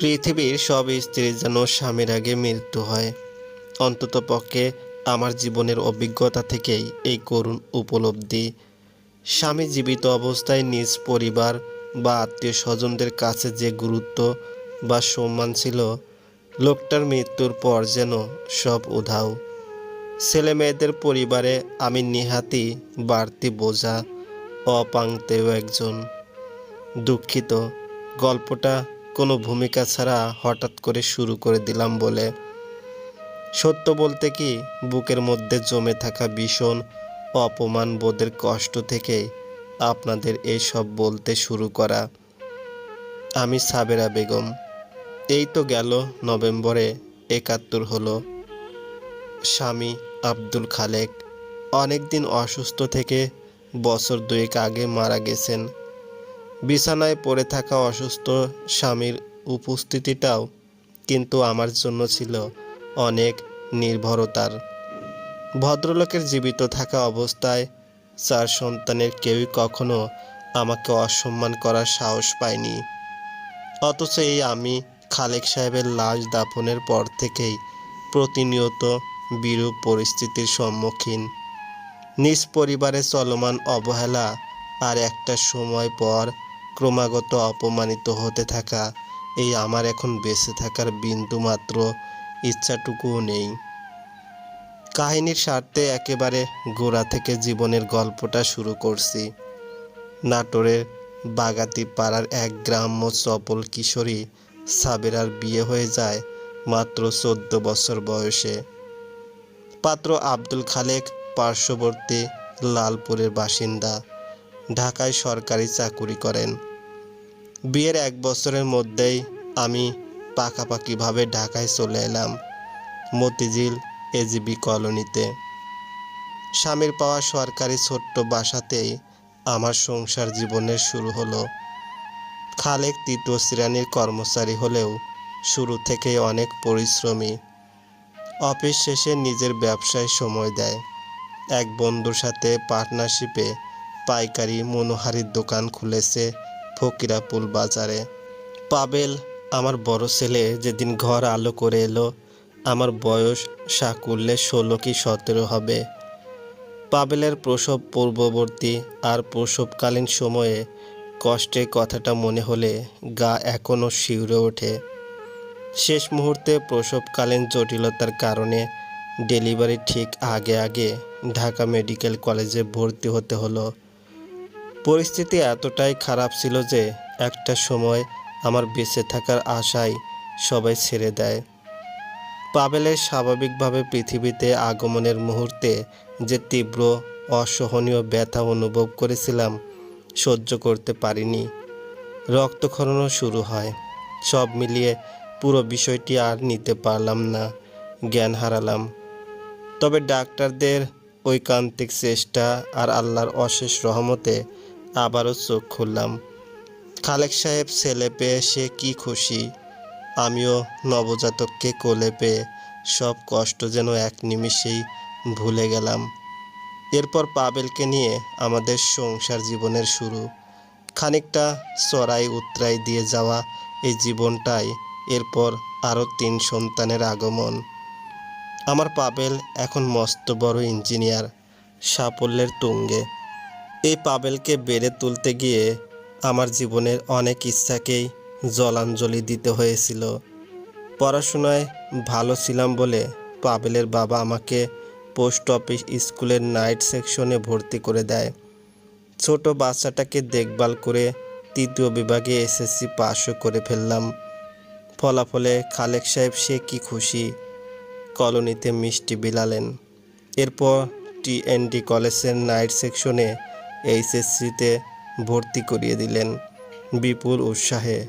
পৃথিবীর সব স্ত্রীর যেন স্বামীর আগে মৃত্যু হয়। অন্তত পক্ষে আমার জীবনের অভিজ্ঞতা থেকেই এই করুণ উপলব্ধি। স্বামী জীবিত অবস্থায় নিজ পরিবার বা আত্মীয় স্বজনদের কাছে যে গুরুত্ব বা সম্মান ছিল, লোকটার মৃত্যুর পর যেন সব উধাও। ছেলে মেয়েদের পরিবারে আমি নিহাতি বাড়তি বোঝা অপাংতেও একজন। দুঃখিত, গল্পটা কোনো ভূমিকা ছাড়া হঠাৎ করে শুরু করে দিলাম বলে। সত্য বলতে কি, বুকের মধ্যে জমে থাকা ভীষণ অপমান বোধের কষ্ট থেকে আপনাদের এসব বলতে শুরু করা। আমি সাবেরা বেগম। এই তো গেল নভেম্বরে একাত্তর হলো। স্বামী আব্দুল খালেক অনেকদিন অসুস্থ থেকে বছর দুয়েক আগে মারা গেছেন। বিছানায় পড়ে থাকা অসুস্থ স্বামীর উপস্থিতিটাও কিন্তু আমার জন্য ছিল অনেক নির্ভরতার। ভদ্রলোকের জীবিত থাকা অবস্থায় চার সন্তানের কেউই কখনো আমাকে অসম্মান করার সাহস পায়নি। অথচ এই আমি খালেক সাহেবের লাশ দাফনের পর থেকেই প্রতিনিয়ত বিরূপ পরিস্থিতির সম্মুখীন। নিজ পরিবারে চলমান অবহেলা আর একটা সময় পর ক্রমাগত অপমানিত হতে থাকা এই আমার এখন বেঁচে থাকার বিন্দুমাত্র ইচ্ছাটুকুও নেই। কাহিনীর স্বার্থে একেবারে গোড়া থেকে জীবনের গল্পটা শুরু করছি। নাটোরের বাগাতি পাড়ার এক গ্রাম্য চপল কিশোরী সাবেরার বিয়ে হয়ে যায় মাত্র চোদ্দ বছর বয়সে। পাত্র আব্দুল খালেক পার্শ্ববর্তী লালপুরের বাসিন্দা, ঢাকায় সরকারি চাকুরি করেন। বিয়ের এক বছরের মধ্যেই আমি পাকাপাকিভাবে ঢাকায় চলে এলাম মতিঝিল এজিবি কলোনিতে। স্বামীর পাওয়া সরকারি ছোট্ট বাসাতেই আমার সংসার জীবনের শুরু হলো। খালেক তৃতীয় শ্রেণির কর্মচারী হলেও শুরু থেকেই অনেক পরিশ্রমী। অফিস শেষে নিজের ব্যবসায় সময় দেয়। এক বন্ধুর সাথে পার্টনারশিপে পাইকারি মনোহারির দোকান খুলেছে ফকিরাপুল বাজারে। পাবেল, আমার বড় ছেলে, যেদিন ঘর আলো করে এলো, আমার বয়স সাকুল্যে ষোলো কি সতেরো হবে। পাবেলের প্রসব পূর্ববর্তী আর প্রসবকালীন সময়ে কষ্টে কথাটা মনে হলে গা এখনও শিউরে ওঠে। শেষ মুহূর্তে প্রসবকালীন জটিলতার কারণে ডেলিভারি ঠিক আগে আগে ঢাকা মেডিকেল কলেজে ভর্তি হতে হলো। পরিস্থিতি এতটাই খারাপ ছিল যে একটা সময় আমার বেঁচে থাকার আশায় সবাই ছেড়ে দেয়। পাবেলের স্বাভাবিকভাবে পৃথিবীতে আগমনের মুহূর্তে যে তীব্র, অসহনীয় ব্যথা অনুভব করেছিলাম, সহ্য করতে পারিনি। রক্তক্ষরণও শুরু হয়। সব মিলিয়ে পুরো বিষয়টি আর নিতে পারলাম না, জ্ঞান হারালাম। তবে ডাক্তারদের ঐকান্তিক চেষ্টা আর আল্লাহর অশেষ রহমতে আবারও চোখ খুললাম। খালেক সাহেব ছেলে পেয়ে সে কি খুশি? আমিও নবজাতককে কোলে পেয়ে সব কষ্ট যেন এক নিমিষেই ভুলে গেলাম। এরপর পাবেলকে নিয়ে আমাদের সংসার জীবনের শুরু। খানিকটা চড়াই উতরাই দিয়ে যাওয়া এই জীবনটাই এরপর আরও তিন সন্তানের আগমন। আমার পাবেল এখন মস্ত বড় ইঞ্জিনিয়ার, সাফল্যের তুঙ্গে। এই পাবেলকে বেড়ে তুলতে গিয়ে আমার জীবনের অনেক ইচ্ছাকেই জলাঞ্জলি দিতে হয়েছিল। পড়াশোনায় ভালো ছিলাম বলে পাবেলের বাবা আমাকে পোস্ট অফিস স্কুলের নাইট সেকশনে ভর্তি করে দেয়। ছোট বাচ্চাটাকে দেখভাল করে তৃতীয় বিভাগে এসএসসি পাশও করে ফেললাম। ফলাফলে খালেক সাহেব সে কি খুশি, কলোনিতে মিষ্টি বিলালেন। এরপর টিএনডি কলেজের নাইট সেকশনে এইচএসসিতে ভর্তি করিয়ে দিলেন বিপুল উৎসাহে।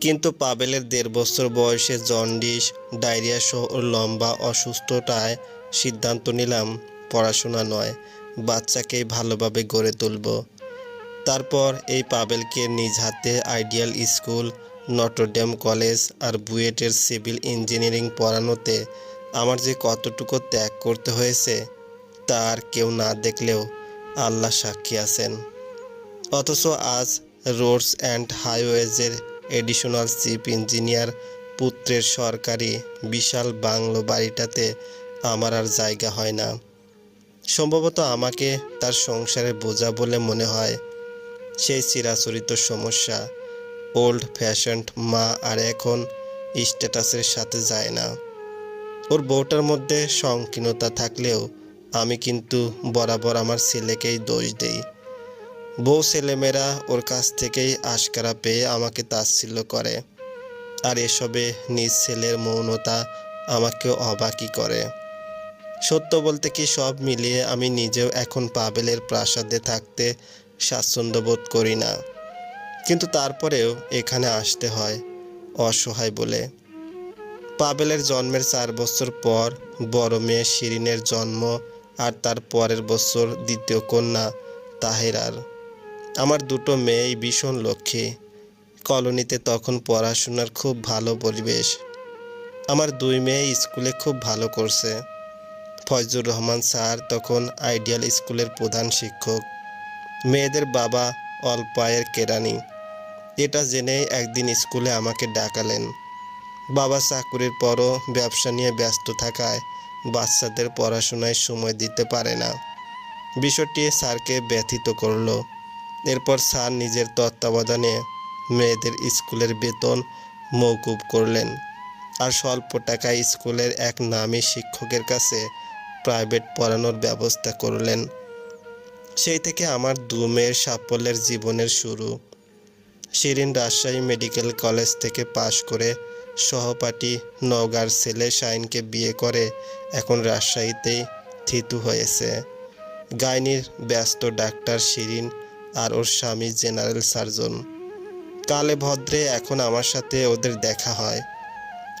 কিন্তু পাবেলের দেড় বছর বয়সে জন্ডিস, ডায়রিয়া সহ লম্বা অসুস্থতায় সিদ্ধান্ত নিলাম পড়াশোনা নয়, বাচ্চাকেই ভালোভাবে গড়ে তুলব। তারপর এই পাবেলকে নিজ হাতে Ideal School, Notre Dame College আর বুয়েটের সিভিল ইঞ্জিনিয়ারিং পড়ানোতে আমার যে কতটুকু ত্যাগ করতে হয়েছে তার কেউ না দেখলেও আল্লাহ সাক্ষী আছেন। অথচ আজ রোডস অ্যান্ড হাইওয়েজের এডিশনাল চিফ ইঞ্জিনিয়ার পুত্রের সরকারি বিশাল বাংলো বাড়িটাতে আমার আর জায়গা হয় না। সম্ভবত আমাকে তার সংসারে বোঝা বলে মনে হয়। সেই চিরাচরিত সমস্যা ওল্ড ফ্যাশনড মা আর এখন স্ট্যাটাসের সাথে যায় না। ওর বউটার মধ্যে সংকীর্ণতা থাকলেও আমি কিন্তু বরাবর আমার ছেলেকেই দোষ দেই। বউ ছেলেমেয়েরা ওর কাছ থেকেই আশকারা পেয়ে আমাকে তাচ্ছিল্য করে। আর এসবে নিজ ছেলের মৌনতা আমাকে অবাকই করে। সত্য বলতে কি সব মিলিয়ে আমি নিজেও এখন পাবেলের প্রাসাদে থাকতে স্বাচ্ছন্দ্য বোধ করি না। কিন্তু তারপরেও এখানে আসতে হয় অসহায় বলে। পাবেলের জন্মের চার বছর পর বড় মেয়ে শিরিনের জন্ম আর তার পরের বছর দ্বিতীয় কন্যা তাহেরার। আমার দুটো মেয়েই ভীষণ লক্ষ্মী। কলোনিতে তখন পড়াশোনার খুব ভালো পরিবেশ। আমার দুই মেয়ে স্কুলে খুব ভালো করছে। ফয়জুর রহমান স্যার তখন আইডিয়াল স্কুলের প্রধান শিক্ষক। মেয়েদের বাবা অল্পায়ের কেরানি। এটা জেনে একদিন স্কুলে আমাকে ডাকালেন। বাবা চাকুরির পরও ব্যবসা নিয়ে ব্যস্ত থাকায় বাচ্চাদের পড়াশোনায় সময় দিতে পারে না। বিষয়টি স্যারকে ব্যথিত করল। এরপর স্যার নিজের তত্ত্বাবধানে মেয়েদের স্কুলের বেতন মৌকুব করলেন আর স্বল্প টাকায় স্কুলের এক নামী শিক্ষকের কাছে প্রাইভেট পড়ানোর ব্যবস্থা করলেন। সেই থেকে আমার দু মেয়ের সাফল্যের জীবনের শুরু। শিরিন রাজশাহী মেডিকেল কলেজ থেকে পাশ করে সহপাঠী নওগাঁর ছেলে শাইনকে বিয়ে করে এখন রাজশাহীতেই থিতু হয়েছে। গাইনির ব্যস্ত ডাক্তার শিরিন আর ওর স্বামী জেনারেল সার্জন। কালে ভদ্রে এখন আমার সাথে ওদের দেখা হয়।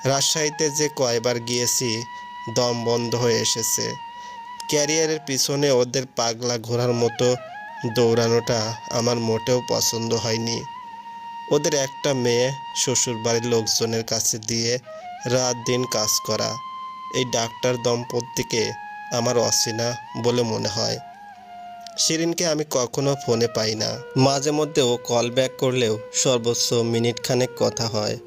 রাজশাহীতে যে কয়বার গিয়েছি, দম বন্ধ হয়ে এসেছে। ক্যারিয়ারের পিছনে ওদের পাগলা ঘোরার মতো দৌড়ানোটা আমার মোটেও পছন্দ হয়নি। ওদের একটা মেয়ে শ্বশুর বাড়ির লোকজনের কাছে দিয়ে রাত দিন কাজ করা। এই ডাক্তার দম্পতিকে আমার অচেনা বলে মনে হয়। শিরিনকে আমি কখনো ফোনে পাই না। মাঝে মধ্যে ও কল ব্যাক করলেও সর্বোচ্চ মিনিট খানেক কথা হয়।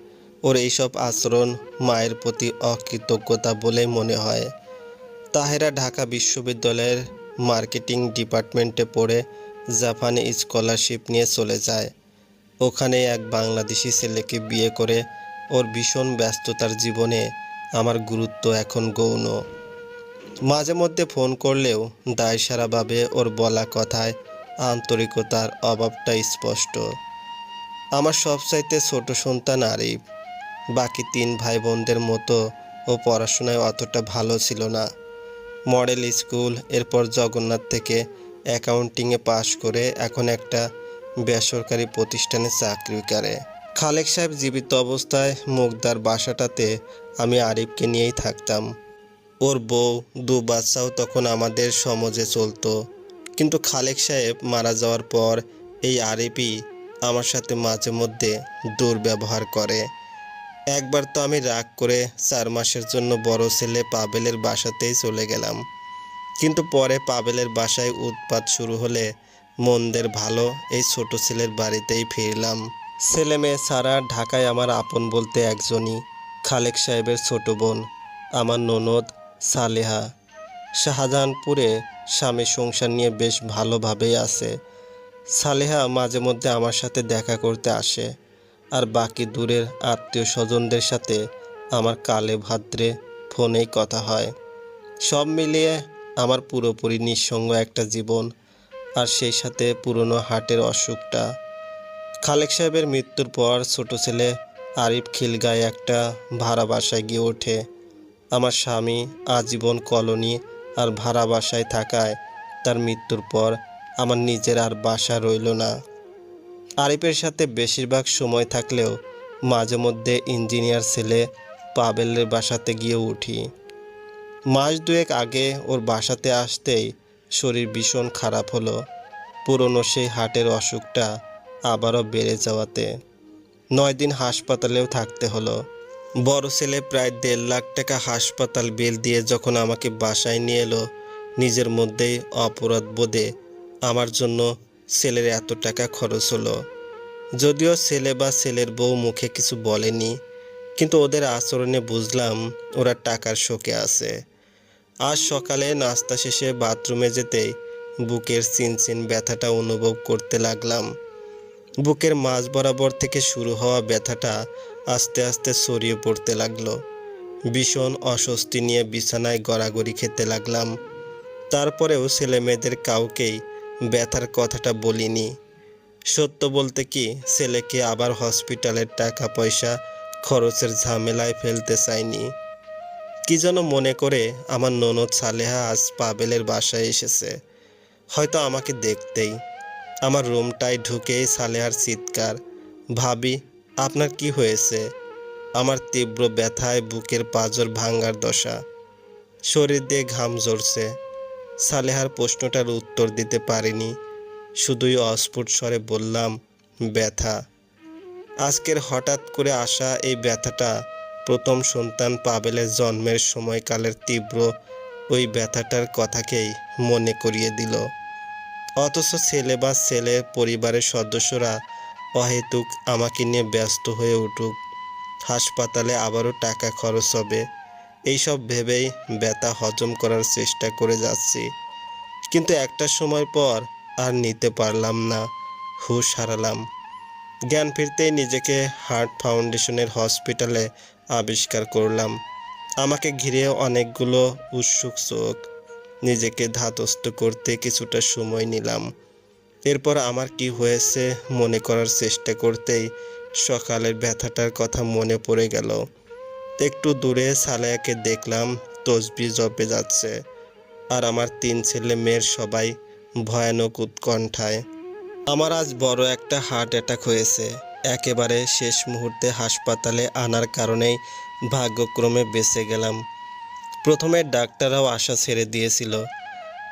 ওর এইসব আচরণ মায়ের প্রতি অকৃতজ্ঞতা বলেই মনে হয়। তাহেরা ঢাকা বিশ্ববিদ্যালয়ের মার্কেটিং ডিপার্টমেন্টে পড়ে জাপানে স্কলারশিপ নিয়ে চলে যায়। ওখানে এক বাংলাদেশি ছেলেকে বিয়ে করে ওর ভীষণ ব্যস্ততার জীবনে আমার গুরুত্ব এখন গৌণ। মাঝে মধ্যে ফোন করলেও দায়সারাভাবে ওর বলা কথায় আন্তরিকতার অভাবটা স্পষ্ট। আমার সবচাইতে ছোট সন্তান আরিফ। বাকি তিন ভাই বোনদের মতো ও পড়াশোনায় অতটা ভালো ছিল না। মডেল স্কুল, এরপর জগন্নাথ থেকে অ্যাকাউন্টিংয়ে পাশ করে এখন একটা বেসরকারি প্রতিষ্ঠানে চাকরি করে। খালেক সাহেব জীবিত অবস্থায় মুগদার বাসাটাতে আমি আরিফকে নিয়েই থাকতাম। ওর বউ, দু বাচ্চাও তখন আমাদের সমাজে চলতো। কিন্তু খালেক সাহেব মারা যাওয়ার পর এই আরিফই আমার সাথে মাঝে মধ্যে দুর্ব্যবহার করে। একবার তো আমি রাগ করে চার মাসের জন্য বড় ছেলে পাবেলের বাসাতেই চলে গেলাম। কিন্তু পরে পাবেলের বাসায় উৎপাত শুরু হলে মন্দের ভালো। এই ছোট ছেলের বাড়িতেই ফিরলাম। ছেলে মেয়ে ছাড়া ঢাকায় আমার আপন বলতে একজনই, খালেক সাহেবের ছোট বোন, আমার ননদ সালেহা। শাহজাহানপুরে স্বামী সংসার নিয়ে বেশ ভালোভাবেই আছে। সালেহা মাঝে মধ্যে আমার সাথে দেখা করতে আসে আর বাকি দূরের আত্মীয় স্বজনদের সাথে আমার কালে ভাদ্রে ফোনেই কথা হয়। সব মিলিয়ে আমার পুরোপুরি নিঃসঙ্গ একটা জীবন। আর সেই সাথে পুরনো হার্টের অসুখটা। খালেক সাহেবের মৃত্যুর পর ছোট ছেলে আরিফ খিলগায় একটা ভাড়া বাসায় গিয়ে ওঠে। আমার স্বামী আজীবন কলোনি আর ভাড়া বাসায় থাকায় তার মৃত্যুর পর আমার নিজের আর বাসা রইল না। আরিফের সাথে বেশিরভাগ সময় থাকলেও মাঝে মধ্যে ইঞ্জিনিয়ার ছেলে পাবেলের বাসাতে গিয়ে উঠি। মাস দুয়েক আগে ওর বাসাতে আসতেই শরীর ভীষণ খারাপ হলো। পুরনো সেই হার্টের অসুখটা আবারও বেড়ে যাওয়াতে নয় দিন হাসপাতালেও থাকতে হলো। বড় ছেলে প্রায় দেড় লাখ টাকা হাসপাতাল বিল দিয়ে যখন আমাকে বাসায় নিয়ে এলো, নিজের মধ্যেই অপরাধ বোধে আমার জন্য ছেলের এত টাকা খরচ হলো। যদিও ছেলে বা ছেলের বউ মুখে কিছু বলেনি, কিন্তু ওদের আচরণে বুঝলাম ওরা টাকার শোকে আছে। আজ সকালে নাস্তা শেষে বাথরুমে যেতেই বুকের চিনচিন ব্যথাটা অনুভব করতে লাগলাম। বুকের মাঝ বরাবর থেকে শুরু হওয়া ব্যথাটা আস্তে আস্তে ছড়িয়ে পড়তে লাগল। ভীষণ অস্বস্তি নিয়ে বিছানায় গড়াগড়ি খেতে লাগলাম। তারপরেও ছেলে মেয়েদের কাউকেই ব্যথার কথাটা বলিনি। সত্য বলতে কি, ছেলেকে আবার হসপিটালের টাকা পয়সা খরচের ঝামেলায় ফেলতে চাইনি। কি যেন মনে করে আমার ননদ সালেহা আজ পাবেলের বাসায় এসেছে। হয়তো আমাকে দেখতেই। আমার রুমটায় ঢুকেই সালেহার চিৎকার। ভাবি, আপনার কি হয়েছে? আমার তীব্র ব্যথায় বুকের পাঁজর ভাঙ্গার দশা। শরীর দিয়ে ঘাম ঝরছে। সালেহার প্রশ্নটার উত্তর দিতে পারিনি। শুধুই অস্ফুট স্বরে বললাম, ব্যথা। আজকের হঠাৎ করে আসা এই ব্যথাটা প্রথম সন্তান পাবেলের জন্মের সময়কালের তীব্র ওই ব্যথাটার কথাকেই মনে করিয়ে দিল। অথচ ছেলে বা ছেলে পরিবারের সদস্যরা অহেতুক আমাকে নিয়ে ব্যস্ত হয়ে উঠুক, হাসপাতালে আবারও টাকা খরচ হবে, এইসব ভেবেই ব্যথা হজম করার চেষ্টা করে যাচ্ছি। কিন্তু একটা সময় পর আর নিতে পারলাম না, হুশ হারালাম। জ্ঞান ফিরতেই নিজেকে হার্ট ফাউন্ডেশনের হসপিটালে আবিষ্কার করলাম। আমাকে ঘিরে অনেকগুলো উৎসুক চোখ, নিজেকে ধাতস্থ করতে কিছুটা সময় নিলাম। এরপর আমার কি হয়েছে মনে করার চেষ্টা করতেই সকালের ব্যথাটার কথা মনে পড়ে গেল। একটু দূরে সালেয়াকে দেখলাম তসবি জপে যাচ্ছে আর আমার তিন ছেলে মেয়ের সবাই ভয়ানক উৎকণ্ঠায়। আমার আজ বড় একটা হার্ট অ্যাটাক হয়েছে। একেবারে শেষ মুহূর্তে হাসপাতালে আনার কারণেই ভাগ্যক্রমে বেঁচে গেলাম। প্রথমে ডাক্তাররাও আশা ছেড়ে দিয়েছিল,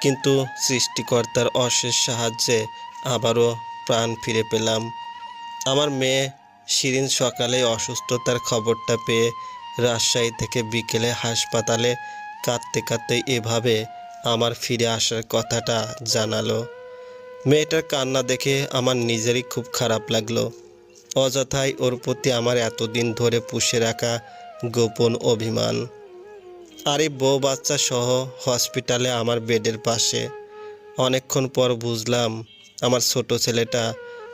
কিন্তু সৃষ্টিকর্তার অশেষ সাহায্যে আবারও প্রাণ ফিরে পেলাম। আমার মেয়ে শিরিন সকালে অসুস্থতার খবরটা পেয়ে রাজশাহী থেকে বিকেলে হাসপাতালে কাঁদতে কাঁদতে এভাবে আমার ফিরে আসার কথাটা জানালো। মেয়েটার কান্না দেখে আমার নিজেরই খুব খারাপ লাগল। অযথাই ওর প্রতি আমার এতদিন ধরে পুষে রাখা গোপন অভিমান। আর বউ বাচ্চা সহ হসপিটালে আমার বেডের পাশে। অনেকক্ষণ পর বুঝলাম আমার ছোট ছেলেটা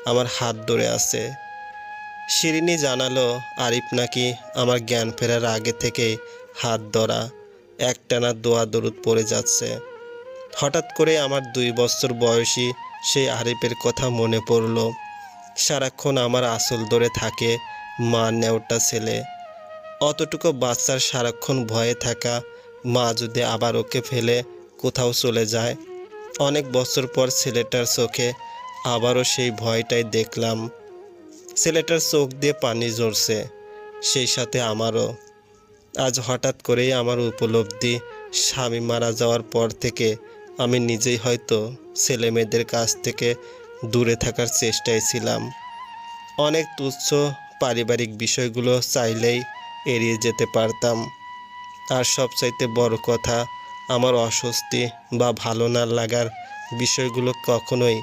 আমার হাত ধরে আছে। শিরিনী জানালো, আরিফ নাকি আমার জ্ঞান ফেরার আগে থেকেই হাত ধরা একটানা দোয়া দরুদ পড়ে যাচ্ছে। হঠাৎ করে আমার দুই বছর বয়সী সেই আরিফের কথা মনে পড়ল। সারাক্ষণ আমার আসল ধরে থাকে মা নেওটা ছেলে। অতটুকু বাচ্চার সারাক্ষণ ভয়ে থাকা মা যদি আবার ওকে ফেলে কোথাও চলে যায়। অনেক বছর পর ছেলেটার চোখে আবারও সেই ভয়টাই দেখলাম। ছেলেটার চোখ দিয়ে পানি ঝরছে, সেই সাথে আমারও। আজ হঠাৎ করেই আমার উপলব্ধি, স্বামী মারা যাওয়ার পর থেকে আমি নিজেই হয়তো ছেলে মেয়েদের কাছ থেকে দূরে থাকার চেষ্টায় ছিলাম। অনেক তুচ্ছ পারিবারিক বিষয়গুলো চাইলেই এড়িয়ে যেতে পারতাম। আর সবচাইতে বড় কথা, আমার অস্বস্তি বা ভালো না লাগার বিষয়গুলো কখনোই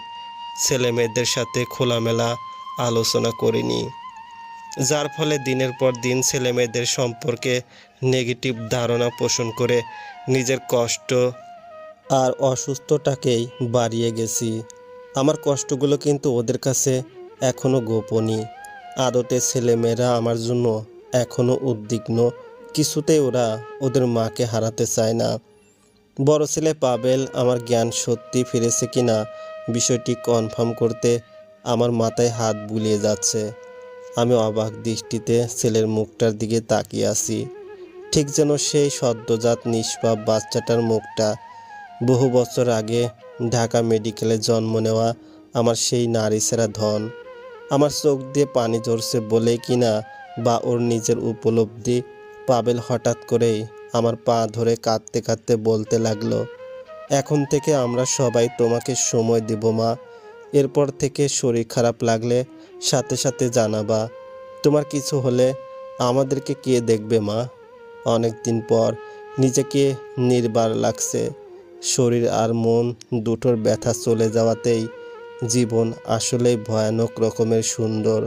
ছেলে মেয়েদের সাথে খোলামেলা আলোচনা করিনি। যার ফলে দিনের পর দিন ছেলে মেয়েদের সম্পর্কে নেগেটিভ ধারণা পোষণ করে নিজের কষ্ট আর অসুস্থটাকেই বাড়িয়ে গেছি। আমার কষ্টগুলো কিন্তু ওদের কাছে এখনও গোপনই। আদতে ছেলেমেয়েরা আমার জন্য এখনও উদ্বিগ্ন। কিছুতেই ওরা ওদের মাকে হারাতে চায় না। বড় ছেলে পাবেল আমার জ্ঞান সত্যি ফিরেছে কিনা বিষয়টি কনফার্ম করতে আমার মাথায় হাত বুলিয়ে যাচ্ছে। আমি অবাক দৃষ্টিতে ছেলের মুখটার দিকে তাকিয়ে আছি। ঠিক যেন সেই সদ্যজাত নিষ্পাপ বাচ্চাটার মুখটা বহু বছর আগে ঢাকা মেডিকেলে জন্ম নেওয়া আমার সেই নারী সেরা ধন। আমার চোখ দিয়ে পানি ঝরছে বলেই কিনা বা ওর নিজের উপলব্ধি পাবেল হঠাৎ করেই আমার পা ধরে কাঁদতে কাঁদতে বলতে লাগল, এখন থেকে আমরা সবাই তোমাকে সময় দিব, মা। এরপর থেকে শরীর খারাপ লাগলে সাথে সাথে জানাবা। তোমার কিছু হলে আমাদেরকে কে দেখবে, মা? অনেক দিন পর নিজেকে নির্বার লাগছে। শরীর আর মন দুটোর ব্যথা চলে যাওয়াতেই জীবন আসলেই ভয়ানক রকমের সুন্দর।